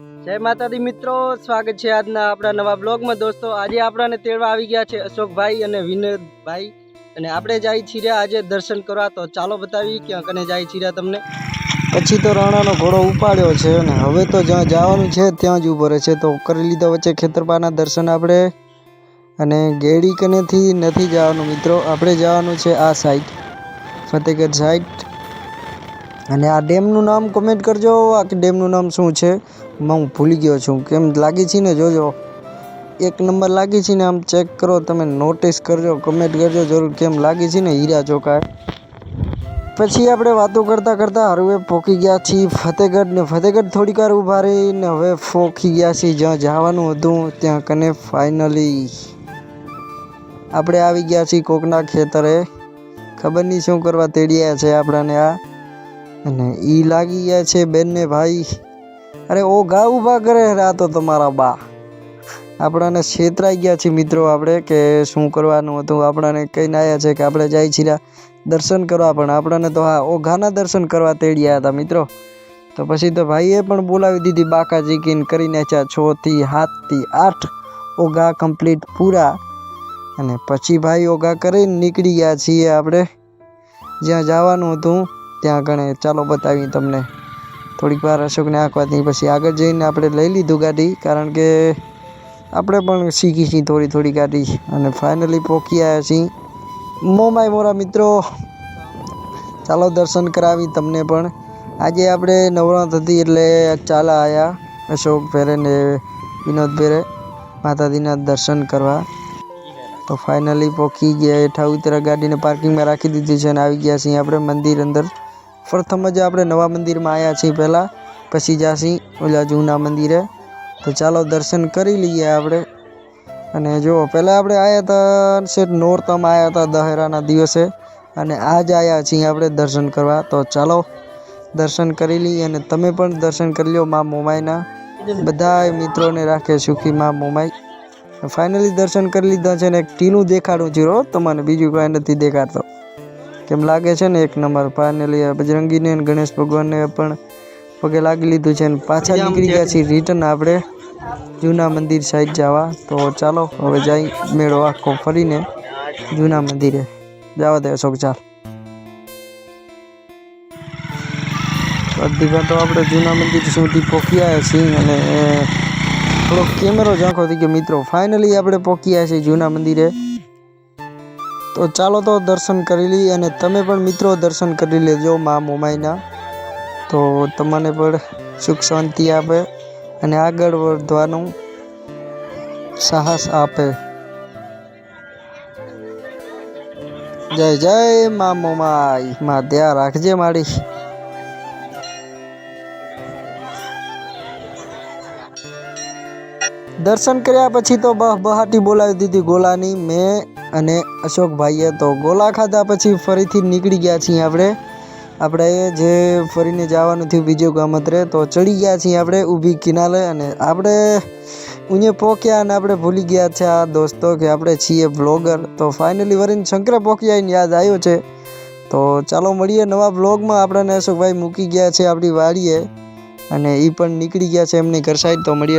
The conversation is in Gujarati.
જય માતાજી મિત્રો, સ્વાગત છે આજના આપણા નવા બ્લોગમાં. દોસ્તો, આજે આપણાને તેડવા આવી ગયા છે અશોકભાઈ અને વિનોદભાઈ. અને આપણે જાય છીએ આજે દર્શન કરવા. તો ચાલો બતાવી, ક્યાં કને જાય છીએ તમને. પછી તો રાણાનો ઘોડો ઉપાડ્યો છે અને હવે તો જ્યાં જવાનું છે ત્યાં જ ઊભો રહે છે. તો કરી લીધા વચ્ચે ખેતરપાના દર્શન આપણે. અને ગેડી કનેથી નથી જવાનું મિત્રો. આપણે જવાનું છે આ સાઈડ ફતેહગઢ સાઈડ અને આ ડેમનું નામ કમેન્ટ કરજો. આ ડેમનું નામ શું છે? હું ભૂલી ગયો છું. કેમ લાગી છે ને? જોજો. એક નંબર લાગી છે ને? આમ ચેક કરો. તમે નોટિસ કરજો કમેન્ટ કરજો જરૂર. કેમ લાગી છે ને? હીરા ચોકાય પછી આપણે વાતો કરતાં કરતાં હરવે પોકી ગયા છીએ ફતેહગઢ ને. ફતેહગઢ થોડીક વાર ઊભા રહીને હવે પોકી ગયા છીએ. જ્યાં જવાનું હતું, ત્યાં કને ફાઇનલી આપણે આવી ગયા છીએ કોકના ખેતરે. ખબર નહીં શું કરવા તેડ્યા છે આપણાને આ. અને એ લાગી ગયા છે બેનને ભાઈ. અરે ઓ ગા ઊભા કરે રાતો તમારા બા. આપણાને છેતરાઈ ગયા છે મિત્રો આપણે કે શું કરવાનું હતું. આપણાને કહીને આવ્યા છે કે આપણે જાય છીએ દર્શન કરવા, પણ આપણાને તો હા ઓઘાના દર્શન કરવા તેડ્યા હતા મિત્રો. તો પછી તો ભાઈએ પણ બોલાવી દીધી બાકાજી કીને કરી નાખ્યા છ થી સાતથી આઠ. ઓઘા કમ્પ્લીટ પૂરા. અને પછી ભાઈ ઓઘા કરીને નીકળી ગયા છીએ આપણે. જ્યાં જવાનું હતું. ત્યાં ગણે ચાલો બતાવી તમને. થોડીક વાર અશોકને આંકવાથી પછી આગળ જઈને આપણે લઈ લીધું ગાડી, કારણ કે આપણે પણ શીખી છીએ થોડી થોડી ગાડી. અને ફાઇનલી પહોંચી આવ્યા છીએ. મોમાય મોરા મિત્રો, ચાલો દર્શન કરાવી તમને પણ. આજે આપણે નવરાત હતી એટલે ચાલા આવ્યા અશોક ભેરે ને વિનોદ ભેરે, માતાજીના દર્શન કરવા. તો ફાઇનલી પહોંચી ગયા, હેઠા ગાડીને પાર્કિંગમાં રાખી દીધી છે અને આવી ગયા છીએ આપણે મંદિર અંદર. પ્રથમ જ આપણે નવા મંદિરમાં આવ્યા છીએ પહેલાં. પછી જાસી, ઓલા જૂના મંદિરે. તો ચાલો દર્શન કરી લઈએ આપણે. અને જો પહેલાં આપણે આવ્યા હતા શેઠ નોરતામાં આવ્યા હતા દહેરાના દિવસે. અને આજ આવ્યા છીએ આપણે દર્શન કરવા. તો ચાલો દર્શન કરી લઈએ અને તમે પણ દર્શન કરી લો મા મોમાઈના. બધા મિત્રોને રાખે સુખી મા મોમાઈ. ફાઇનલી દર્શન કરી લીધા છે ને એક ટીનું દેખાડું છું તમને બીજું કાંઈ નથી દેખાડતો. કેમ લાગે છે ને? એક નંબર. ફાઇનલી બજરંગીને ગણેશ ભગવાનને પણ પગે લાગી લીધું છે અને પાછા નીકળી ગયા છીએ રિટર્ન આપણે જૂના મંદિર સાઈડ જવા. તો ચાલો હવે જઈ મેળો આખો ફરીને જૂના મંદિરે. જવા દે અશોક ચાલ. અડધી તો આપણે જૂના મંદિર સુધી પહોંચ્યા છીએ અને થોડોક કેમેરો ઝાંખો થઈ ગયો મિત્રો ફાઇનલી આપણે પહોંચી છીએ જૂના મંદિરે. તો ચાલો તો દર્શન કરી લઈએ અને તમે પણ મિત્રો દર્શન કરી લેજો મા મોમાઈના. તો તમને પણ સુખ શાંતિ આપે અને આગળ વધવાનું સાહસ આપે. જય જય મા મોમાઈ. માં ધ્યાન રાખજે મારી. દર્શન કર્યા પછી તો બહ બહાટી બોલાવી દીધી ગોલાની. મેં અને અશોકભાઈએ તો ગોલા ખાધા પછી ફરીથી નીકળી ગયા છીએ આપણે. આપણે જે ફરીને જવાનું થયું બીજું ગામ અત્રે, તો ચડી ગયા છીએ આપણે ઊભી કિનારે અને આપણે ઉഞ്ഞે પહોંચ્યા અને આપણે ભૂલી ગયા છે આ દોસ્તો કે આપણે છીએ બ્લોગર તો ફાઇનલી વરીને શંકરે પહોંચ્યા યાદ આવ્યો છે. તો ચાલો મળીએ નવા બ્લોગમાં આપણને અશોકભાઈ મૂકી ગયા છે આપણી વાડીએ અને એ પણ નીકળી ગયા છે એમની ઘર સાઈડ તો મળીએ